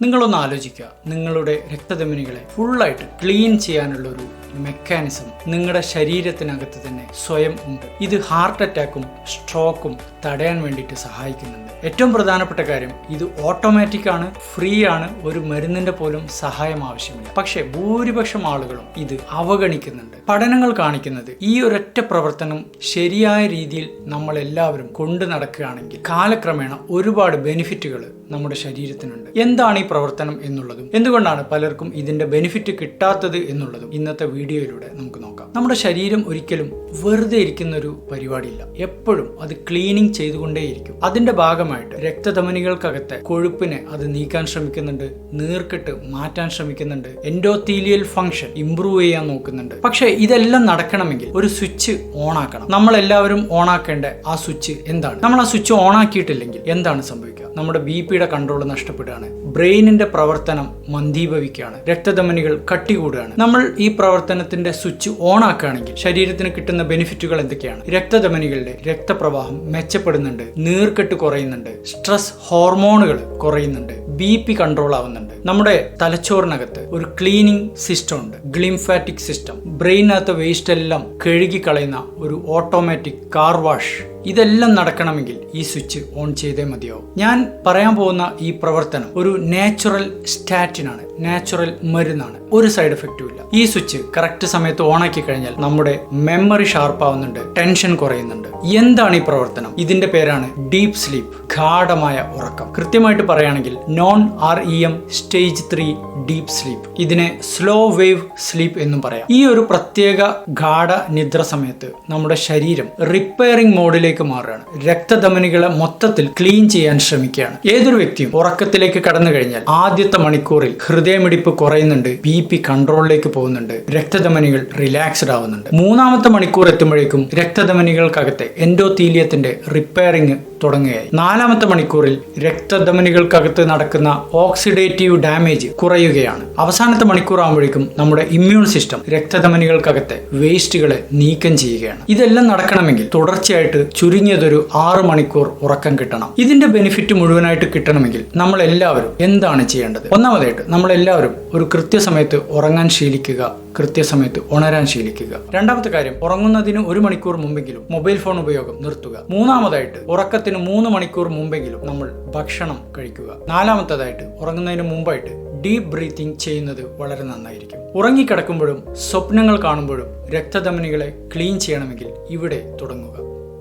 നിങ്ങളൊന്ന് ആലോചിക്കുക നിങ്ങളുടെ രക്തധമനികളെ ഫുള്ളായിട്ട് ക്ലീൻ ചെയ്യാനുള്ള ഒരു മെക്കാനിസം നിങ്ങളുടെ ശരീരത്തിനകത്ത് തന്നെ സ്വയം ഉണ്ട്. ഇത് ഹാർട്ട് അറ്റാക്കും സ്ട്രോക്കും തടയാൻ വേണ്ടിയിട്ട് സഹായിക്കുന്നുണ്ട്. ഏറ്റവും പ്രധാനപ്പെട്ട കാര്യം ഇത് ഓട്ടോമാറ്റിക് ആണ് ഫ്രീ ആണ് ഒരു മരുന്നിന്റെ പോലും സഹായം ആവശ്യമില്ല. പക്ഷേ ഭൂരിപക്ഷം ആളുകളും ഇത് അവഗണിക്കുന്നുണ്ട്. പഠനങ്ങൾ കാണിക്കുന്നത് ഈ ഒരൊറ്റ പ്രവർത്തനം ശരിയായ രീതിയിൽ നമ്മൾ എല്ലാവരും കൊണ്ടു നടക്കുകയാണെങ്കിൽ കാലക്രമേണ ഒരുപാട് ബെനിഫിറ്റുകൾ നമ്മുടെ ശരീരത്തിനുണ്ട്. എന്താണ് ഈ പ്രവർത്തനം എന്നുള്ളതും? എന്തുകൊണ്ടാണ് പലർക്കും ഇതിന്റെ ബെനിഫിറ്റ് കിട്ടാത്തത് എന്നുള്ളതും? ഇന്നത്തെ വീഡിയോയിലൂടെ നമുക്ക് നോക്കാം. നമ്മുടെ ശരീരം ഒരിക്കലും വെറുതെ ഇരിക്കുന്ന ഒരു പരിപാടിയില്ല. എപ്പോഴും അത് ക്ലീനിങ് ചെയ്തുകൊണ്ടേയിരിക്കും. അതിന്റെ ഭാഗമായിട്ട് രക്തധമനികൾക്കകത്തെ കൊഴുപ്പിനെ അത് നീക്കാൻ ശ്രമിക്കുന്നുണ്ട് നീർക്കെട്ട് മാറ്റാൻ ശ്രമിക്കുന്നുണ്ട് എൻഡോത്തീലിയൽ ഫംഗ്ഷൻ ഇംപ്രൂവ് ചെയ്യാൻ നോക്കുന്നുണ്ട്. പക്ഷേ ഇതെല്ലാം നടക്കണമെങ്കിൽ ഒരു സ്വിച്ച് ഓൺ ആക്കണം നമ്മൾ എല്ലാവരും ഓൺ ആക്കേണ്ട ആ സ്വിച്ച് എന്താണ്? നമ്മൾ ആ സ്വിച്ച് ഓൺ ആക്കിയിട്ടില്ലെങ്കിൽ എന്താണ് സംഭവിക്കുക? നമ്മുടെ ബി പിയുടെ കൺട്രോൾ നഷ്ടപ്പെടുകയാണ്. ബ്രെയിനിന്റെ പ്രവർത്തനം മന്ദീഭവിക്കുകയാണ്. രക്തധമനികൾ കട്ടി കൂടുകയാണ് നമ്മൾ ഈ പ്രവർത്തനത്തിന്റെ സ്വിച്ച് ഓൺ ആക്കുകയാണെങ്കിൽ ശരീരത്തിന് കിട്ടുന്ന ബെനിഫിറ്റുകൾ എന്തൊക്കെയാണ്? രക്തധമനികളുടെ രക്തപ്രവാഹം മെച്ചപ്പെടുന്നുണ്ട് നീർക്കെട്ട് കുറയുന്നുണ്ട് സ്ട്രെസ് ഹോർമോണുകൾ കുറയുന്നുണ്ട് ബി പി കൺട്രോൾ ആവുന്നുണ്ട്. നമ്മുടെ തലച്ചോറിനകത്ത് ഒരു ക്ലീനിങ് സിസ്റ്റം ഉണ്ട് ഗ്ലിംഫാറ്റിക് സിസ്റ്റം. ബ്രെയിനകത്ത് വേസ്റ്റ് എല്ലാം കഴുകി കളയുന്ന ഒരു ഓട്ടോമാറ്റിക് കാർ വാഷ്. ഇതെല്ലാം നടക്കണമെങ്കിൽ ഈ സ്വിച്ച് ഓൺ ചെയ്തേ മതിയാവും. ഞാൻ പറയാൻ പോകുന്ന ഈ പ്രവർത്തനം ഒരു നാച്ചുറൽ സ്റ്റാറ്റിനാണ് നാച്ചുറൽ മരുന്നാണ്. ഒരു സൈഡ് എഫക്റ്റും ഇല്ല. ഈ സ്വിച്ച് കറക്റ്റ് സമയത്ത് ഓൺ ആക്കി കഴിഞ്ഞാൽ നമ്മുടെ മെമ്മറി ഷാർപ്പ് ആവുന്നുണ്ട്. ടെൻഷൻ കുറയുന്നുണ്ട്. എന്താണ് ഈ പ്രവർത്തനം? ഇതിന്റെ പേരാണ് ഡീപ് സ്ലീപ്പ് ഗാഠമായ ഉറക്കം. കൃത്യമായിട്ട് പറയുകയാണെങ്കിൽ non R E M stage three deep sleep ഇതിനെ സ്ലോ വേവ് സ്ലീപ്പ് എന്നും പറയാം. ഈ ഒരു പ്രത്യേക ഗാഠ നിദ്ര സമയത്ത് നമ്മുടെ ശരീരം റിപ്പയറിംഗ് മോഡിലേക്ക് മാറുകയാണ്. രക്തധമനികളെ മൊത്തത്തിൽ ക്ലീൻ ചെയ്യാൻ ശ്രമിക്കുകയാണ്. ഏതൊരു വ്യക്തിയും ഉറക്കത്തിലേക്ക് കടന്നു കഴിഞ്ഞാൽ ആദ്യത്തെ മണിക്കൂറിൽ ഹൃദയമിടിപ്പ് കുറയുന്നുണ്ട് ബി പി കൺട്രോളിലേക്ക് പോകുന്നുണ്ട് രക്തധമനികൾ റിലാക്സ്ഡ് ആവുന്നുണ്ട്. മൂന്നാമത്തെ മണിക്കൂർ എത്തുമ്പോഴേക്കും രക്തധമനികൾക്കകത്തെ എൻഡോത്തീലിയത്തിന്റെ റിപ്പയറിംഗ് തുടങ്ങുകയായി. നാലാമത്തെ മണിക്കൂറിൽ രക്തധമനികൾക്കകത്ത് നടക്കുന്ന ഓക്സിഡേറ്റീവ് ഡാമേജ് കുറയുകയാണ്. അവസാനത്തെ മണിക്കൂർ ആകുമ്പോഴേക്കും നമ്മുടെ ഇമ്മ്യൂൺ സിസ്റ്റം രക്തധമനികൾക്കകത്തെ വേസ്റ്റുകളെ നീക്കം ചെയ്യുകയാണ്. ഇതെല്ലാം നടക്കണമെങ്കിൽ തുടർച്ചയായിട്ട് ചുരുങ്ങിയതൊരു ആറ് മണിക്കൂർ ഉറക്കം കിട്ടണം. ഇതിന്റെ ബെനിഫിറ്റ് മുഴുവനായിട്ട് കിട്ടണമെങ്കിൽ നമ്മൾ എല്ലാവരും എന്താണ് ചെയ്യേണ്ടത്? ഒന്നാമതായിട്ട് നമ്മളെല്ലാവരും ഒരു കൃത്യസമയത്ത് ഉറങ്ങാൻ ശീലിക്കുക കൃത്യസമയത്ത് ഉണരാൻ ശീലിക്കുക. രണ്ടാമത്തെ കാര്യം ഉറങ്ങുന്നതിന് ഒരു മണിക്കൂർ മുമ്പെങ്കിലും മൊബൈൽ ഫോൺ ഉപയോഗം നിർത്തുക. മൂന്നാമതായിട്ട് ഉറക്കത്തിന് മൂന്ന് മണിക്കൂർ മുമ്പെങ്കിലും നമ്മൾ ഭക്ഷണം കഴിക്കുക. നാലാമത്തതായിട്ട് ഉറങ്ങുന്നതിന് മുമ്പായിട്ട് ഡീപ് ബ്രീത്തിങ് ചെയ്യുന്നത് വളരെ നന്നായിരിക്കും. ഉറങ്ങിക്കിടക്കുമ്പോഴും സ്വപ്നങ്ങൾ കാണുമ്പോഴും രക്തധമനികളെ ക്ലീൻ ചെയ്യണമെങ്കിൽ ഇവിടെ തുടങ്ങുക.